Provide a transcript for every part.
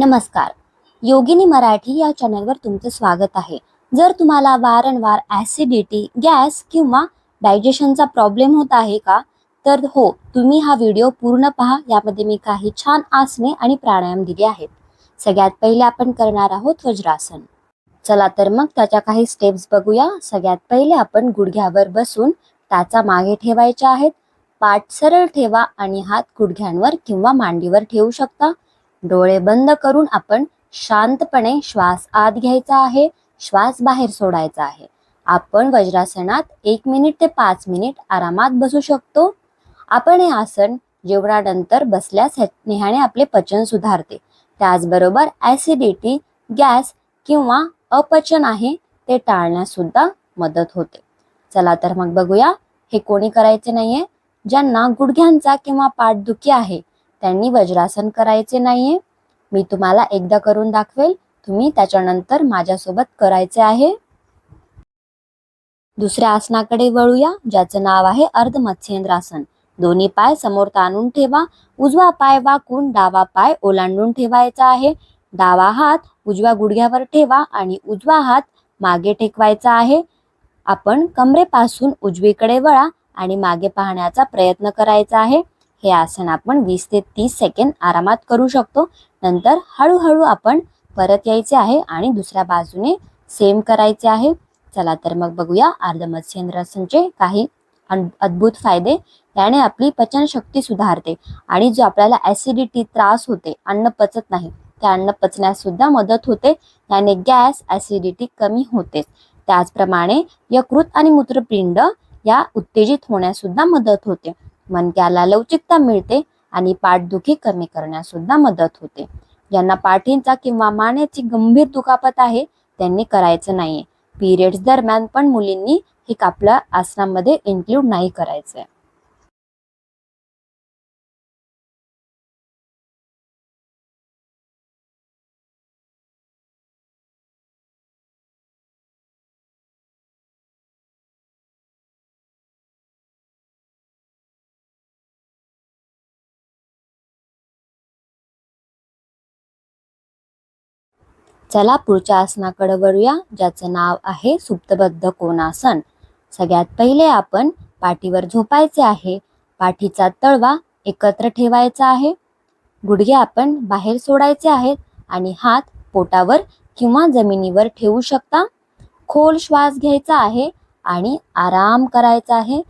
नमस्कार. योगिनी मराठी या चॅनलवर तुमचं स्वागत आहे. जर तुम्हाला वारंवार ॲसिडिटी गॅस किंवा डायजेशनचा प्रॉब्लेम होत आहे का तर हो तुम्ही हा व्हिडिओ पूर्ण पहा. यामध्ये मी काही छान आसने आणि प्राणायाम दिले आहेत. सगळ्यात पहिले आपण करणार आहोत वज्रासन. चला तर मग त्याच्या काही स्टेप्स बघूया. सगळ्यात पहिले आपण गुडघ्यावर बसून टाचा मागे ठेवायच्या आहेत. पाठ सरळ ठेवा आणि हात गुडघ्यांवर किंवा मांडीवर ठेवू शकता. डोळे बंद करून आपण शांतपणे श्वास आत घ्यायचा आहे श्वास बाहेर सोडायचा आहे. आपण वज्रासनात एक मिनिट ते पाच मिनिट आरामात बसू शकतो. आपण हे आसन जेवणानंतर बसल्यास नेहाने आपले पचन सुधारते. त्याचबरोबर ॲसिडिटी गॅस किंवा अपचन आहे ते टाळण्यास सुद्धा मदत होते. चला तर मग बघूया हे कोणी करायचे नाहीये? ज्यांना गुडघ्यांचा किंवा पाठदुखी आहे त्यांनी वज्रासन करायचे नाहीये. मी तुम्हाला एकदा करून दाखवेल तुम्ही त्याच्यानंतर माझ्यासोबत करायचे आहे. दुसऱ्या आसनाकडे वळूया ज्याचं नाव आहे अर्ध मत्स्येंद्रासन दोन्ही पाय समोर ताणून ठेवा उजवा पाय वाकून डावा पाय ओलांडून ठेवायचा आहे. डावा हात उजव्या गुडघ्यावर ठेवा आणि उजवा हात मागे टेकवायचा आहे. आपण कमरेपासून उजवीकडे वळा आणि मागे पाहण्याचा प्रयत्न करायचा आहे. हे आसन आपण वीस ते तीस सेकंद आरामात करू शकतो. नंतर हळूहळू आपण परत यायचे आहे आणि दुसऱ्या बाजूने सेम करायचे आहे. चला तर मग बघूया अर्धमत्स्येंद्रासनचे काही अद्भुत फायदे. त्याने आपली पचनशक्ती सुधारते आणि जो आपल्याला ॲसिडिटी त्रास होते अन्न पचत नाही ते अन्न पचण्यास सुद्धा मदत होते. त्याने गॅस ॲसिडिटी कमी होते. त्याचप्रमाणे यकृत आणि मूत्रपिंड या उत्तेजित होण्यास सुद्धा मदत होते. मणक्याला लवचिकता मिळते आणि पाठदुखी कमी करण्यास सुद्धा मदत होते. ज्यांना पाठींचा किंवा मानेची गंभीर दुखापत आहे त्यांनी करायचं नाहीये. पिरियड्स दरम्यान पण मुलींनी हे आपल्या आसनामध्ये इन्क्लूड नाही करायचंय. चला पुढच्या आसनाकडे वळूया ज्याचं नाव आहे सुप्तबद्ध कोणासन. सगळ्यात पहिले आपण पाठीवर झोपायचे आहे. पाठीचा तळवा एकत्र ठेवायचा आहे. गुडघे आपण बाहेर सोडायचे आहेत आणि हात पोटावर किंवा जमिनीवर ठेवू शकता. खोल श्वास घ्यायचा आहे आणि आराम करायचा आहे.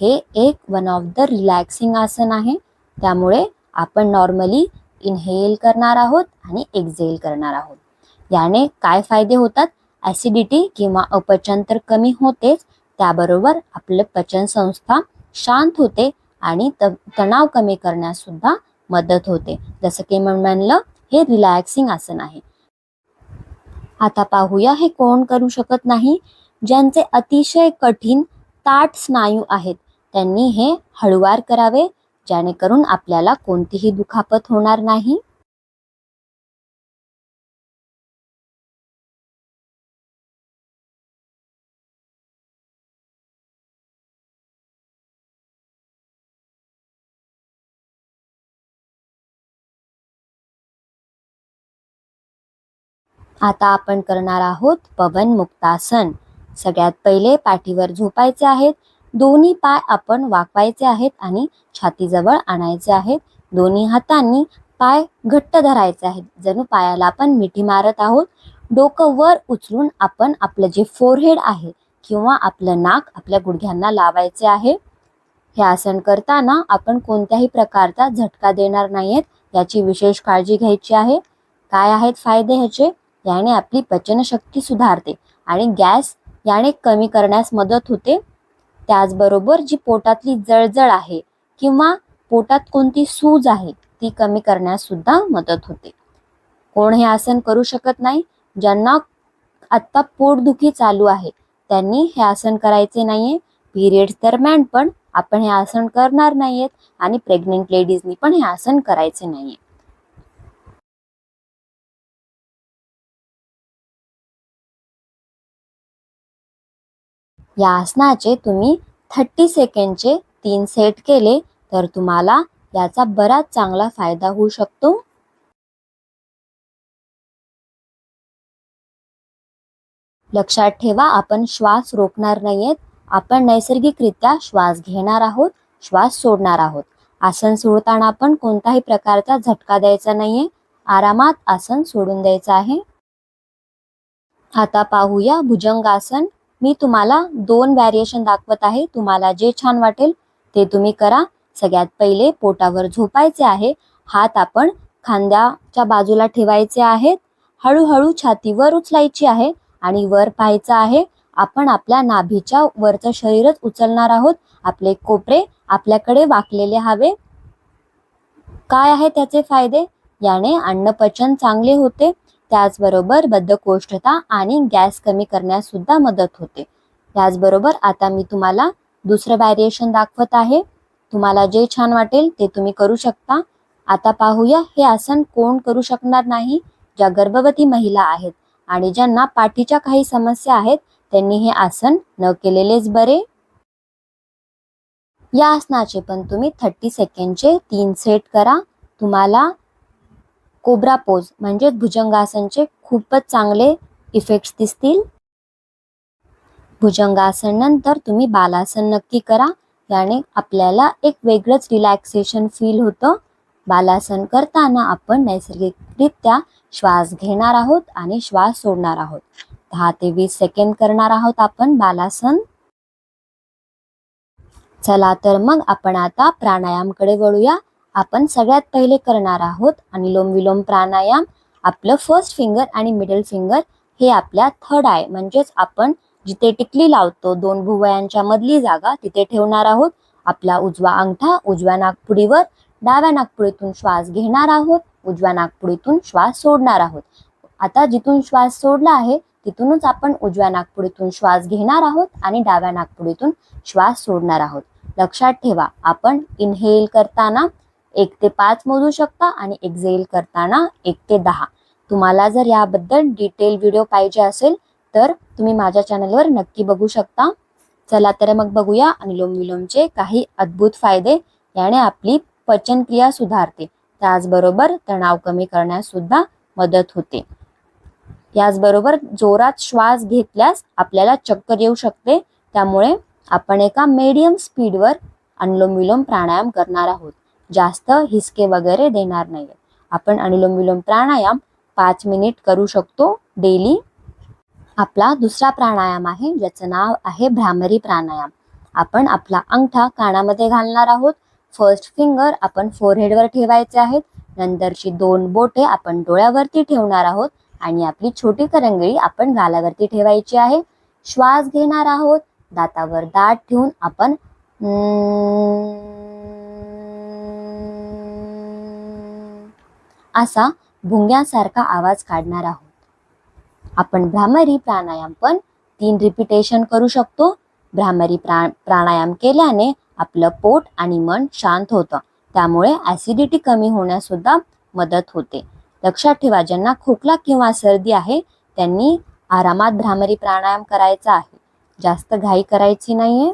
हे एक वन ऑफ द रिलॅक्सिंग आसन आहे. त्यामुळे आपण नॉर्मली इनहेल करणार आहोत आणि एक्झेल करणार आहोत. याने काय फायदे होतात? ॲसिडिटी किंवा अपचन तर कमी होतेच त्याबरोबर आपलं पचन संस्था शांत होते आणि त तणाव कमी करण्यास सुद्धा मदत होते. जसं की मी म्हणलं हे रिलॅक्सिंग आसन आहे. आता पाहूया हे कोण करू शकत नाही? ज्यांचे अतिशय कठीण ताट स्नायू आहेत त्यांनी हे हळुवार करावे जेणेकरून आपल्याला कोणतीही दुखापत होणार नाही. आता आपण करणार आहोत पवन मुक्तासन. सगळ्यात पहिले पाठीवर झोपायचे आहेत. दोन्ही पाय आपण वाकवायचे आहेत आणि छातीजवळ आणायचे आहेत. दोन्ही हातांनी पाय घट्ट धरायचे आहेत. जणू पायाला आपण मिठी मारत आहोत. डोकं वर उचलून आपण आपलं जे फोरहेड आहे किंवा आपलं नाक आपल्या गुडघ्यांना लावायचे आहे. हे आसन करताना आपण कोणत्याही प्रकारचा झटका देणार नाहीयेत. याची विशेष काळजी घ्यायची आहे. काय आहेत फायदे ह्याचे? याने आपली पचनशक्ती सुधारते आणि गॅस याने कमी करण्यास मदत होते. त्याचबरोबर जी पोटातली जळजळ आहे किंवा पोटात कोणती सूज आहे ती कमी करण्यास सुद्धा मदत होते. कोण हे आसन करू शकत नाही? ज्यांना आत्ता पोटदुखी चालू आहे त्यांनी हे आसन करायचे नाहीये. पिरियड्स दरम्यान पण आपण हे आसन करणार नाहीयेत आणि प्रेग्नेंट लेडीजनी पण हे आसन करायचे नाहीये. या आसनाचे तुम्ही थर्टी सेकंडचे तीन सेट केले तर तुम्हाला याचा बराच चांगला फायदा होऊ शकतो. लक्षात ठेवा आपण श्वास रोखणार नाहीयेत. आपण नैसर्गिकरित्या श्वास घेणार आहोत श्वास सोडणार आहोत. आसन सोडताना आपण कोणताही प्रकारचा झटका द्यायचा नाहीये. आरामात आसन सोडून द्यायचं आहे. आता पाहूया भुजंगासन. मी तुम्हाला दोन व्हॅरिएशन दाखवत आहे. तुम्हाला जे छान वाटेल ते तुम्ही करा. सगळ्यात पहिले पोटावर झोपायचे आहे. हात आपण खांद्याच्या बाजूला ठेवायचे आहेत. हळूहळू छातीवर उचलायची आहे आणि वर पाहायचं आहे. आपण आपल्या नाभीच्या वरचं शरीरच उचलणार आहोत. आपले कोपरे आपल्याकडे वाकलेले हवे. काय आहे त्याचे फायदे? याने अन्नपचन चांगले होते. त्याचबरोबर बद्धकोष्ठता आणि गॅस कमी करण्यास सुद्धा मदत होते. त्याचबरोबर आता मी तुम्हाला दुसरं व्हॅरिएशन दाखवत आहे. तुम्हाला जे छान वाटेल ते तुम्ही करू शकता. आता पाहूया हे आसन कोण करू शकणार नाही? ज्या गर्भवती महिला आहेत आणि ज्यांना पाठीच्या काही समस्या आहेत त्यांनी हे आसन न केलेलेच बरे. या आसनाचे पण तुम्ही थर्टी सेकंडचे तीन सेट करा. तुम्हाला कोब्रा पोज म्हणजेच भुजंगासनचे खूपच चांगले इफेक्ट्स दिसतील. भुजंगासन नंतर तुम्ही बालासन नक्की करा याने आपल्याला एक वेगळंच रिलॅक्सेशन फील होतं. बालासन करताना आपण नैसर्गिकरित्या श्वास घेणार आहोत आणि श्वास सोडणार आहोत. दहा ते वीस सेकंड करणार आहोत आपण बालासन. चला तर मग आपण आता प्राणायामकडे वळूया. आपण सगळ्यात पहिले करणार आहोत अनुलोम विलोम प्राणायाम आपलं फर्स्ट फिंगर आणि मिडल फिंगर हे आपल्या थर्ड आय म्हणजेच आपण जिथे टिकली लावतो दोन भुवयांच्या मधली जागा तिथे ठेवणार आहोत. आपला उजवा अंगठा उजव्या नागपुडीवर डाव्या नागपुडीतून श्वास घेणार आहोत उजव्या नागपुडीतून श्वास सोडणार आहोत. आता जिथून श्वास सोडला आहे तिथूनच आपण उजव्या नागपुडीतून श्वास घेणार आहोत आणि डाव्या नागपुडीतून श्वास सोडणार आहोत. लक्षात ठेवा आपण इनहेल करताना एक ते पाच मोजू शकता आणि एक्झेल करताना एक ते दहा. तुम्हाला जर याबद्दल डिटेल व्हिडिओ पाहिजे असेल तर तुम्ही माझ्या चॅनलवर नक्की बघू शकता. चला तर मग बघूया अनुलोम विलोमचे काही अद्भुत फायदे. याने आपली पचनक्रिया सुधारते. त्याचबरोबर तणाव कमी करण्यास सुद्धा मदत होते. याचबरोबर जोरात श्वास घेतल्यास आपल्याला चक्कर येऊ शकते. त्यामुळे आपण एका मीडियम स्पीडवर अनुलोम विलोम प्राणायाम करणार आहोत. जास्त हिसके वगैरे देणार नाही आपण अनुलोम विलोम प्राणायाम पाच मिनिट करू शकतो डेली. आपला दुसरा प्राणायाम आहे ज्याचं नाव आहे भ्रामरी प्राणायाम. आपण आपला अंगठा कानामध्ये घालणार आहोत. फर्स्ट फिंगर आपण फोरहेडवर ठेवायचे आहेत. नंतरची दोन बोटे आपण डोळ्यावरती ठेवणार आहोत. आणि आपली छोटी करंगळी आपण गालावरती ठेवायची आहे. श्वास घेणार आहोत. दातावर दात ठेवून आपण असा भुंग्यासारखा आवाज काढणार आहोत. आपण भ्रामरी प्राणायाम पण तीन रिपिटेशन करू शकतो. भ्रामरी प्रा प्राणायाम केल्याने आपलं पोट आणि मन शांत होतं. त्यामुळे ॲसिडिटी कमी होण्यास सुद्धा मदत होते. लक्षात ठेवा ज्यांना खोकला किंवा सर्दी आहे त्यांनी आरामात भ्रामरी प्राणायाम करायचा आहे. जास्त घाई करायची नाहीये.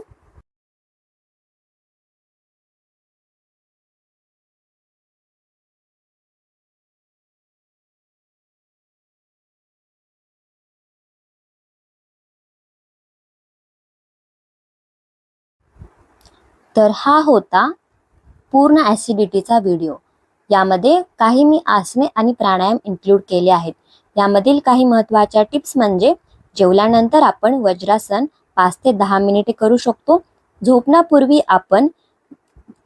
तर हा होता पूर्ण ॲसिडिटीचा व्हिडिओ यामध्ये काही मी आसने आणि प्राणायाम इन्क्लूड केले आहेत. यामधील काही महत्त्वाच्या टिप्स म्हणजे जेवल्यानंतर आपण वज्रासन पाच ते दहा मिनिटे करू शकतो. झोपण्यापूर्वी आपण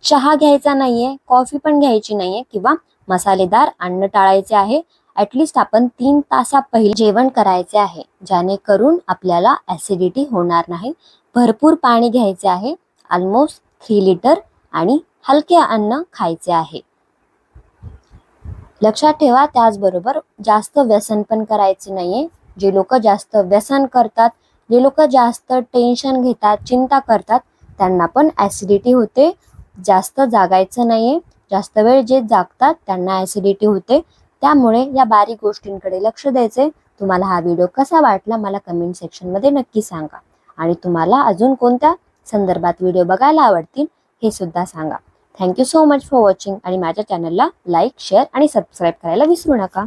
चहा घ्यायचा नाही आहे कॉफी पण घ्यायची नाही आहे किंवा मसालेदार अन्न टाळायचे आहे. ॲटलिस्ट आपण तीन तासा पहिले जेवण करायचे आहे जेणेकरून आपल्याला ॲसिडिटी होणार नाही. भरपूर पाणी घ्यायचे आहे ऑलमोस्ट थ्री लिटर आणि हलके अन्न खायचे आहे. लक्षात ठेवा त्याचबरोबर जास्त व्यसन पण करायचे नाहीये. जे लोक जास्त व्यसन करतात जे लोक जास्त टेन्शन घेतात चिंता करतात त्यांना पण ॲसिडिटी होते. जास्त जागायचं नाहीये. जास्त वेळ जे जागतात त्यांना ॲसिडिटी होते. त्यामुळे या बारीक गोष्टींकडे लक्ष द्यायचे. तुम्हाला हा व्हिडिओ कसा वाटला मला कमेंट सेक्शनमध्ये नक्की सांगा. आणि तुम्हाला अजून कोणत्या संदर्भात व्हिडिओ बघायला आवडतील हे सुद्धा सांगा. Thank you so much for watching आणि माझ्या चॅनलला लाईक शेअर आणि सबस्क्राईब करायला विसरू नका.